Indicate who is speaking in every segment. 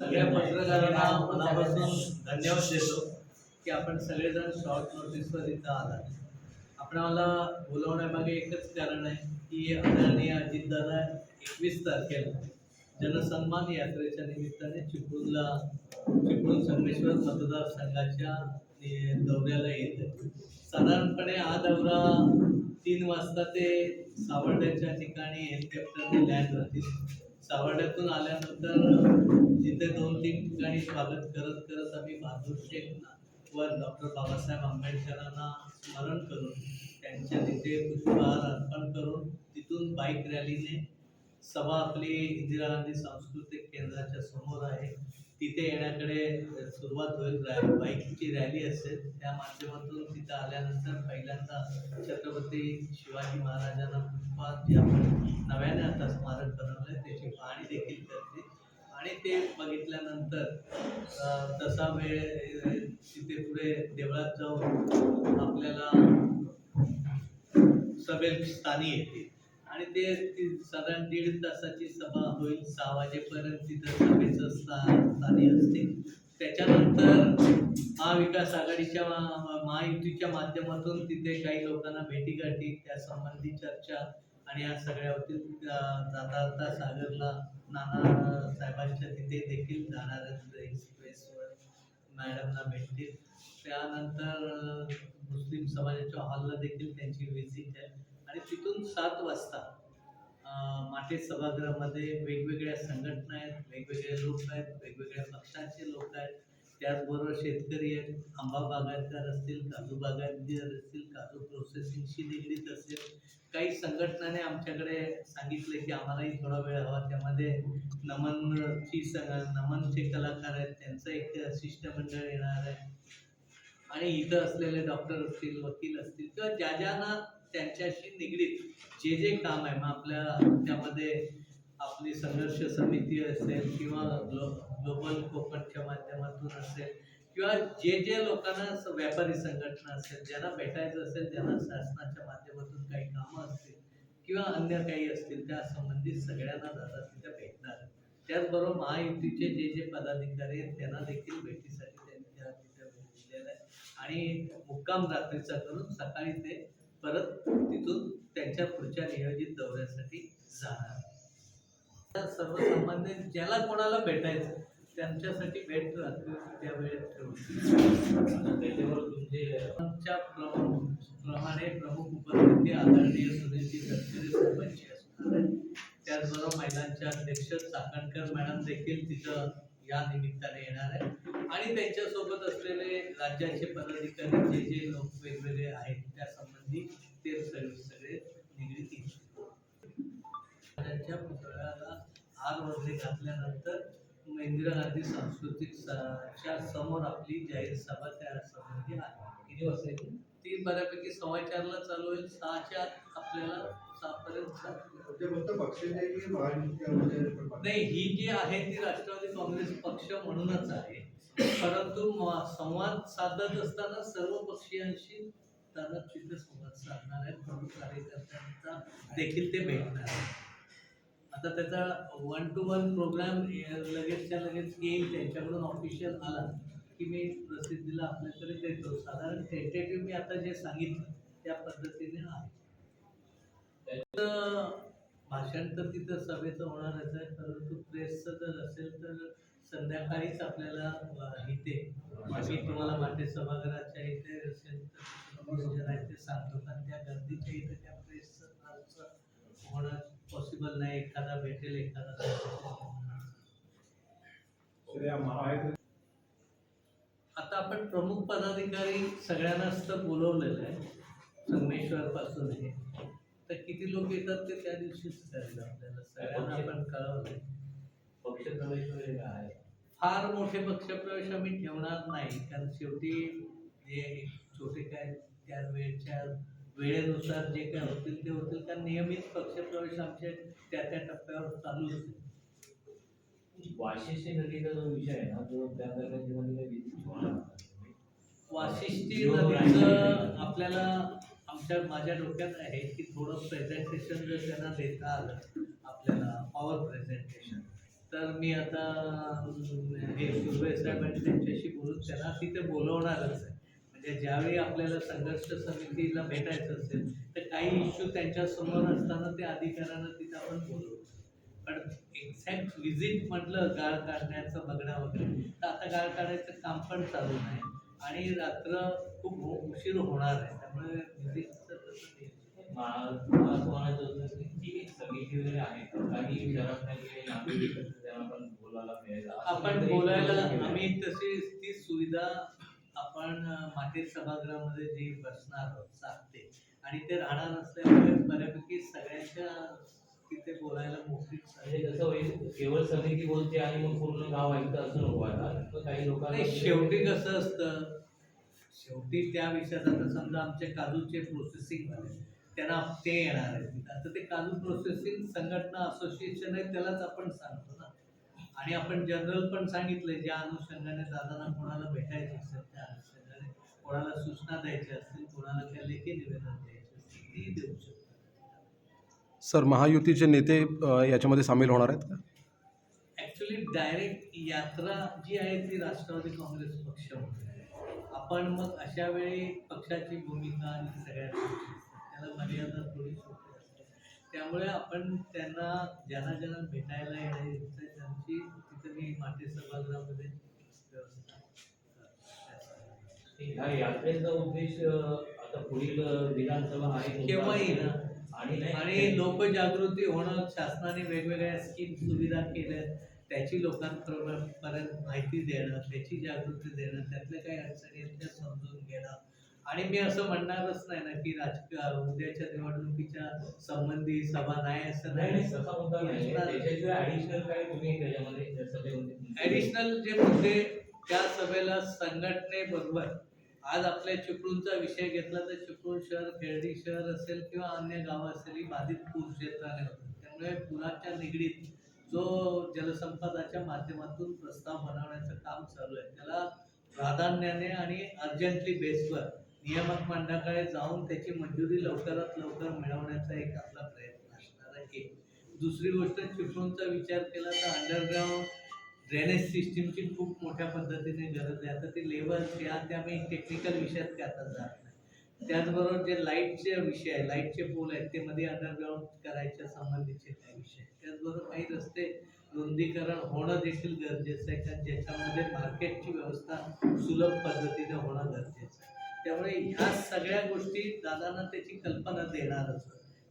Speaker 1: सगळ्या पत्रकारांना मनापासून धन्यवाद देतो की आपण सगळेजण शॉर्ट नोटीसवर इथं आलात. आपण मला बोलवण्यामागे एकच कारण आहे की आदरणीय अजितदादा एकवीस तारखेला जनसन्मान यात्रेच्या निमित्ताने चिपळूणला चिपळूण संगमेश्वर मतदारसंघाच्या दौऱ्याला येत साधारणपणे हा दौरा तीन वाजता ते सावर्ड्याच्या ठिकाणी हेलिकॉप्टरने लँड होतील सावर्ड्यातून आल्यानंतर तिथे दोन तीन ठिकाणी स्वागत करत करत आम्ही बहादूर शेखना व डॉक्टर बाबासाहेब आंबेडकरांना स्मरण करून त्यांच्या तिथे पुष्पहार अर्पण करून तिथून बाईक रॅलीने सभा आपली इंदिरा गांधी सांस्कृतिक केंद्राच्या समोर आहे. तिथे येण्याकडे सुरुवात होईल रॅ बाईकची रॅली असेल त्या माध्यमातून तिथं आल्यानंतर पहिल्यांदा छत्रपती शिवाजी महाराजांना पुष्पहार जे आपण नव्याने आता स्मारक बनवलं आहे त्याची पाहणी देखील करते. आणि ते बघितल्यानंतर तसा वेळ तिथे पुढे देवळात जाऊन आपल्याला सभेत स्थानी येते आणि ते साधारण दीड तासाची सभा होईल सहा वाजेपर्यंत तिथं सभेचं स्थानी असते. त्याच्यानंतर महाविकास आघाडीच्या महायुतीच्या माध्यमातून तिथे काही लोकांना भेटीगाठी त्या संबंधी चर्चा आणि या सगळ्या होतील जाता जाता सागरला नाना साहेबांच्या तिथे देखील जाणार एक्सप्रेसवर मॅडमना भेटतील. त्यानंतर मुस्लिम समाजाच्या हॉलला देखील त्यांची व्हिजिट आहे. आणि तिथून सात वाजता अ, माटे सभागृहामध्ये वेगवेगळ्या संघटना आहेत वेगवेगळे लोक आहेत वेगवेगळ्या पक्षांचे लोक आहेत. त्याचबरोबर शेतकरी आहेत. आंबा बागायतदार असतील काजू बागायतदार असतील काजू प्रोसेसिंगशी निगडीत असेल. काही संघटनाने आमच्याकडे सांगितले की आम्हालाही थोडा वेळ हवा. त्यामध्ये नमनची स नमनचे कलाकार आहेत. त्यांचं एक शिष्टमंडळ येणार आहे. आणि इथं असलेले डॉक्टर असतील वकील असतील किंवा ज्या ज्यांना त्यांच्याशी निगडीत जे जे काम आहे मग आपल्या त्यामध्ये आपली संघर्ष समिती असेल किंवा ग्लो ग्लोबल कोकणच्या माध्यमातून असेल किंवा जे जे लोकांना व्यापारी संघटना असेल ज्यांना भेटायचं असेल ज्यांना शासनाच्या माध्यमातून काही कामं असतील किंवा अन्य काही असतील त्या संबंधित सगळ्यांना दादा तिथे भेटणार. त्याचबरोबर महायुतीचे जे जे पदाधिकारी आहेत त्यांना देखील भेटीसाठी त्यांच्या तिथे बोललेलं आहे आणि मुक्काम रात्रीचा करून सकाळी ते परत तिथून त्यांच्या पुढच्या नियोजित दौऱ्यासाठी जाणार. सर्वसामान्य ज्याला कोणाला भेटायचं त्यांच्यासाठी भेट रात्री त्या वेळेत ठेवली त्याच्यावर तुमचे प्रमाणे प्रमुख उपस्थिती आदरणीय सुनीलजी गडकरी सरपंच असणार आहे. त्याचबरोबर महिलांच्या अध्यक्ष चाकणकर मॅडम देखील तिथं या निमित्ताने येणार आहे आणि त्यांच्यासोबत असलेले राज्याचे पदाधिकारी जे जे लोक वेगवेगळे आहेत त्या संबंधी ते सगळे सगळे निगडीत. त्यांच्या पुतळ्याला हार वगैरे घातल्यानंतर इंदिरा गांधी सांस्कृतिक स- च्या समोर आपली जाहीर सभा त्या संबंधी आहे किती वाजता येते? ती बऱ्यापैकी सव्वा चारला चालू होईल सहाच्या आत आपल्याला सहापर्यंत? नाही ही जी आहे ती राष्ट्रवादी काँग्रेस पक्ष म्हणूनच आहे परंतु संवाद साधत असताना सर्व पक्षीयांशी साधणार आहेत. प्रमुख कार्यकर्त्यांचा देखील ते भेटणार. आता त्याचा वन टू वन प्रोग्राम लगेचच्या लगेच येईल. त्यांच्याकडून ऑफिशियल आला की मी प्रसिद्धीला आपल्याकडे देतो. साधारण टेंटेटिव्ह मी आता जे सांगितलं त्या पद्धतीने आहे. भाषण तर तिथं सभेचं होणारच आहे. परंतु प्रेसचं जर असेल तर संध्याकाळीच आपल्याला इथे तुम्हाला माटे सभागृहाच्या इथे असेल तर नियोजन आहे ते सांगतो. कारण त्या गर्दीच्या इथे त्या प्रेसचं होणं पॉसिबल नाही. एखादा भेटेल एखादा आता आपण प्रमुख पदाधिकारी सगळ्यांनाच तर बोलवलेलं आहे संगमेश्वर पासून आहे तर किती लोक येतात ते त्या दिवशीच कळेल आपल्याला? सगळ्यांना आपण कळवलंय.
Speaker 2: पक्ष प्रवेश वगैरे काय आहे.
Speaker 1: फार मोठे पक्षप्रवेश आम्ही ठेवणार नाही. कारण शेवटी जे छोटे काय त्या वेळच्या वेळेनुसार जे काय होतील ते होतील. कारण नियमित पक्षप्रवेश आमचे त्या त्या टप्प्यावर चालूच आहे
Speaker 2: वाशिष्ठी नदीचा जो विषय आहे ना तो त्या दरम्यान.
Speaker 1: वाशिष्ठी नदीचं आपल्याला आमच्या माझ्या डोक्यात आहे की थोडं प्रेझेंटेशन जर त्यांना देता आलं आपल्याला पॉवर प्रेझेंटेशन तर मी आता अं, साहेबांनी त्यांच्याशी बोलून त्यांना तिथे बोलवणारच आहे. म्हणजे ज्यावेळी आपल्याला संघर्ष समितीला भेटायचं असेल तर काही इश्यू त्यांच्यासमोर असताना ते अधिकाऱ्यांना तिथं आपण बोलवू पण एक्झॅक्ट व्हिजिट म्हटलं गाळ काढण्याचं बघणं वगैरे तर आता गाळ काढायचं काम पण चालू नाही आणि रात्र खूप हो- उशीर होणार आहे त्यामुळे व्हिजिटचं
Speaker 2: म्हणायचं होतं की समिती वगैरे आहे काही नागरिक त्यांना बोलायला मिळेल.
Speaker 1: आपण बोलायला. आम्ही तशी ती सुविधा आपण अं, माते सभागृहामध्ये जी बसणार आहोत साधते आणि ते राहणार असल्यामुळे बऱ्यापैकी सगळ्यांच्या तिथे बोलायला
Speaker 2: म्हणजे
Speaker 1: झाली.
Speaker 2: कसं होईल केवळ समिती बोलते आणि मग पूर्ण गाव ऐकतं असं नको तर काही लोकांना
Speaker 1: शेवटी कसं असतं शेवटी त्या विषयात आता समजा आमचे काजूचे प्रोसेसिंग झाले त्यांना ते येणार आहे. आता ते काजू प्रोसेसिंग संघटना असोसिएशन आहे त्यालाच आपण सांगतो. आणि आपण जनरल पण सांगितलं ज्या अनुषंगाने दादांना कोणाला भेटायचं असेल त्या अनुषंगाने कोणाला सूचना द्यायच्या असतील कोणाला त्या लेखी निवेदन द्यायचे असतील ती देऊ शकतो
Speaker 3: सर महायुतीचे नेते याच्यामध्ये सामील होणार आहेत का
Speaker 1: ॲक्च्युली डायरेक्ट यात्रा जी आहे ती राष्ट्रवादी काँग्रेस आहे. आपण मग अशा वेळी पक्षाची भूमिका आणि सगळ्या गोष्टी असतात. त्याला मर्यादा थोडी छोटी असते त्यामुळे आपण त्यांना ज्यांना ज्यांना भेटायला आहे त्यांची तिथं मी माटे सभागृहामध्ये व्यवस्था
Speaker 2: यात्रेचा उद्देश आता पुढील विधानसभा आहे.
Speaker 1: केव्हाही. ना
Speaker 2: आणि
Speaker 1: आणि लोकजागृती होणं शासनाने वेगवेगळ्या स्कीम सुविधा केल्या त्याची लोकांपर्यंत माहिती देणं त्याची जागृती देणं त्यातल्या काही अडचणी आहेत त्या समजून घेणं. आणि मी असं म्हणणारच नाही ना की राजकीय उद्याच्या निवडणुकीच्या संबंधी सभा नाही असं
Speaker 2: नाही तसा मुद्दा नाही. ऍडिशनल काय तुम्ही त्याच्यामध्ये सभेमध्ये
Speaker 1: ऍडिशनल जे मुद्दे त्या सभेला संघटनेबरोबर आज आपल्या चिपळूणचा विषय घेतला तर चिपळूण शहर खेळडी शहर असेल किंवा अन्य गावं असेल ही बाधित पूर क्षेत्राने होतात त्यामुळे पुराच्या निगडीत जो जलसंपदाच्या माध्यमातून प्रस्ताव बनवण्याचं काम चालू आहे त्याला प्राधान्याने आणि अर्जंटली बेसवर नियामक मंडळाकडे जाऊन त्याची मंजुरी लवकरात लवकर मिळवण्याचा एक आपला प्रयत्न असणार आहे. दुसरी गोष्ट चिपळूणचा विचार केला तर अंडरग्राऊंड ड्रेनेज सिस्टीमची खूप मोठ्या पद्धतीने गरज आहे. आता ती लेवल या त्या आम्ही टेक्निकल विषयात ते आता जात नाही. त्याचबरोबर जे लाईटचे विषय आहे लाईटचे पोल आहेत ते मध्ये अंडरग्राऊंड करायच्या संबंधीचे काही विषय त्याचबरोबर काही रस्ते रुंदीकरण होणं देखील गरजेचं आहे कारण ज्याच्यामध्ये मार्केटची व्यवस्था सुलभ पद्धतीने होणं गरजेचं आहे. त्यामुळे ह्या सगळ्या गोष्टी दादांना त्याची कल्पना देणारच.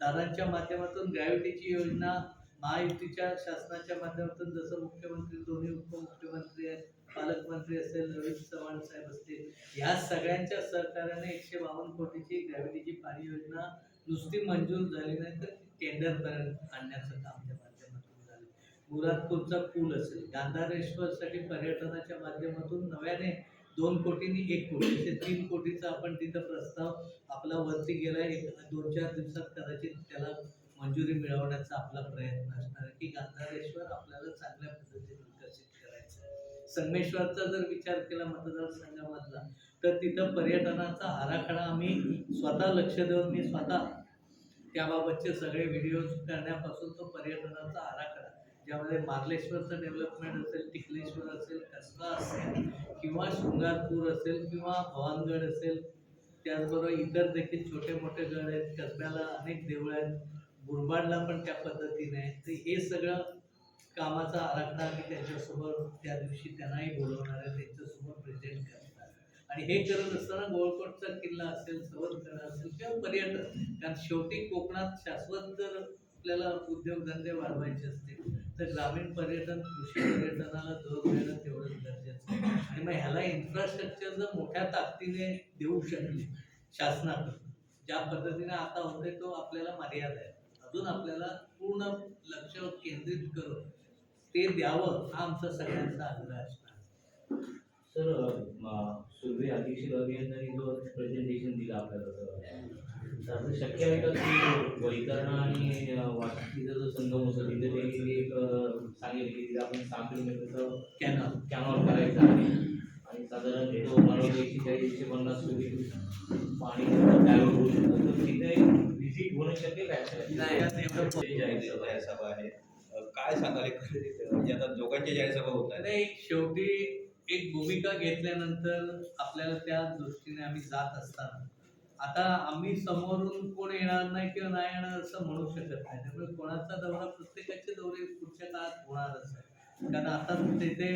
Speaker 1: दादांच्या माध्यमातून ग्रॅव्हिटीची योजना महायुतीच्या शासनाच्या माध्यमातून जसं मुख्यमंत्री दोन्ही उपमुख्यमंत्री आहेत पालकमंत्री असेल रोहित चव्हाण साहेब असतील ह्या सगळ्यांच्या सहकार्याने एकशे बावन्न कोटीची ग्रॅव्हिटीची पाणी योजना नुसती मंजूर झाली नाही तर टेंडरपर्यंत आणण्याचं काम त्या माध्यमातून झालं. मुरादपूरचा पूल असेल गांधारेश्वरसाठी पर्यटनाच्या माध्यमातून नव्याने दोन कोटींनी एक कोटी. असे तीन कोटीचा आपण तिथं प्रस्ताव आपला वरती गेला एक दोन चार दिवसात कदाचित त्याला मंजुरी मिळवण्याचा आपला प्रयत्न असणार की गांधारेश्वर आपल्याला चांगल्या पद्धतीने विकसित करायचं आहे. संगमेश्वरचा जर विचार केला मतदारसंघामधला तर तिथं पर्यटनाचा आराखडा आम्ही स्वतः लक्ष देऊन मी स्वतः त्याबाबतचे सगळे व्हिडिओज करण्यापासून तो पर्यटनाचा आराखडा ज्यामध्ये मार्लेश्वरचं डेव्हलपमेंट असेल टिकलेश्वर असेल कसबा असेल किंवा शृंगारपूर असेल किंवा भवानगड असेल त्याचबरोबर इतर देखील छोटे मोठे गड आहेत कसब्याला अनेक देवळं आहेत मुरबाडला पण त्या पद्धतीने आहे तर हे सगळं कामाचा आराखडा आम्ही त्यांच्यासोबत त्या दिवशी त्यांनाही बोलवणार आहे त्यांच्यासोबत प्रेझेंट करणार आणि हे करत असताना गोळकोटचा किल्ला असेल सवतकडा असेल किंवा पर्यटन. कारण शेवटी कोकणात शाश्वत जर आपल्याला उद्योगधंदे वाढवायचे असतील तर ग्रामीण पर्यटन कृषी पर्यटनाला जोर देणं तेवढंच गरजेचं आहे. आणि मग ह्याला इन्फ्रास्ट्रक्चर जर मोठ्या ताकदीने देऊ शकले शासनाकडून ज्या पद्धतीने आता होते तो आपल्याला मर्यादा आहे. अजून आपल्याला पूर्ण लक्ष केंद्रित करून ते द्यावं हा आमचा सगळ्यांचा आग्रह असणार.
Speaker 2: सर सुर्वे अतिशय अभियंत्यांनी जो प्रेझेंटेशन दिलं आपल्याला शक्य आहे का की वैतरणा आणि वाशिष्ठीचा जो संगम होतो तिथे त्यांनी एक अं, सांगितलं की तिथे आपण सहा किलोमीटरचं
Speaker 1: कॅनॉल
Speaker 2: कॅनॉल करायचा आहे. आणि साधारण तो मला एकशे चाळीस एकशे पन्नास कोटी पाणी त्यावर होऊ शकतं. तर तिथे व्हिजिट होणं शक्य काय? सभा आहे.
Speaker 4: सभा आहे. अ, काय सांगाल म्हणजे आता दोघांच्या जाहीर सभा होत
Speaker 1: नाही शेवटी एक भूमिका घेतल्यानंतर आपल्याला त्या दृष्टीने आम्ही जात असताना आता आम्ही समोरून कोण येणार नाही किंवा नाही येणार असं म्हणू शकत नाही. त्यामुळे कोणाचा दौरा प्रत्येकाचे दौरे पुढच्या काळात होणारच आहे. कारण आता तिथे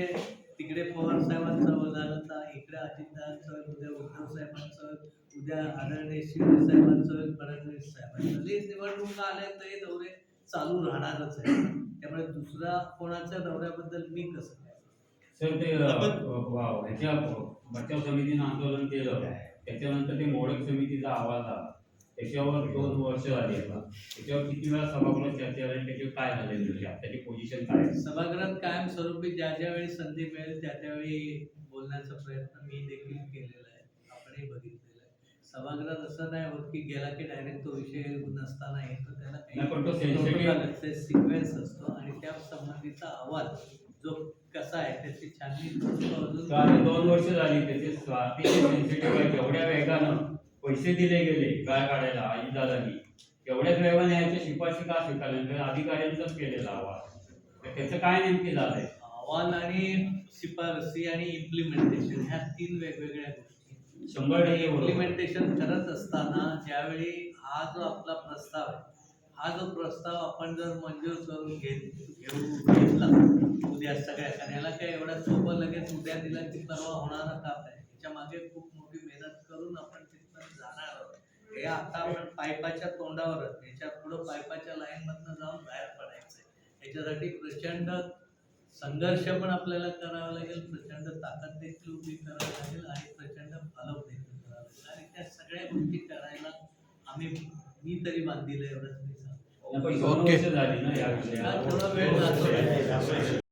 Speaker 1: तिकडे पवार साहेबांचं झालं तर इकडे अजितदादांचं उद्या उद्धव साहेबांचं उद्या आदरणीय शिंदे साहेबांचं फडणवीस साहेबांचं जे निवडणुका आल्या तर हे दौरे चालू राहणारच आहे त्यामुळे दुसरा कोणाच्या दौऱ्याबद्दल मी कसं
Speaker 4: सर ते ह्याच्या बचाव समितीनं आंदोलन केलं. त्याच्यानंतर ते मोडक समितीचा अहवाल आला. त्याच्यावर दोन वर्ष झाली आता. त्याच्यावर किती वेळा सभागृहात चर्चा झाली त्याच्यावर काय झालं नेमक्या त्याची पोझिशन काय?
Speaker 1: सभागृहात कायमस्वरूपी ज्या ज्या वेळी संधी मिळेल त्या त्यावेळी बोलण्याचा प्रयत्न मी देखील केलेला आहे. आपणही बघितलेला आहे. सभागृहात असं नाही होत की गेला की डायरेक्ट तो विषय नसताना येतो त्याला काही सिक्वेन्स असतो आणि त्या संबंधीचा अहवाल जो कसा आहे त्याची छाननी
Speaker 4: दोन वर्ष झाली त्याचे सेन्सिटिव्ह आहे वेगानं पैसे दिले गेले गाय काढायला अजितदादांनी तेवढ्याच वेगाने याच्या शिफारशी का स्वीकारल्या तर अधिकाऱ्यांचाच केलेला अहवाल तर त्याचं काय नेमकी झालंय?
Speaker 1: अहवाल आणि शिफारसी आणि इम्प्लिमेंटेशन ह्या तीन वेगवेगळ्या गोष्टी.
Speaker 4: शंभर टक्के.
Speaker 1: इम्प्लिमेंटेशन करत असताना ज्यावेळी हा जो आपला प्रस्ताव आहे हा जो प्रस्ताव आपण जर मंजूर करून घेत घेऊ घेतला उद्या सगळ्या कारण याला काय एवढा सोपं लगेच उद्या दिला की परवा होणारा काम आहे त्याच्यामागे खूप मोठी मेहनत करून आपण तिथपर्यंत जाणार आहोत. हे आता आपण पाईपाच्या तोंडावरच याच्या पुढं पाईपाच्या लाईन मधनं जाऊन बाहेर पडायचंय. याच्यासाठी प्रचंड संघर्ष पण आपल्याला करावा लागेल प्रचंड ताकद देखील उभी करावी लागेल आणि प्रचंड फलक देखील करावा लागेल. आणि त्या सगळ्या गोष्टी करायला आम्ही मी तरी बांधील एवढंच मी
Speaker 3: ओके.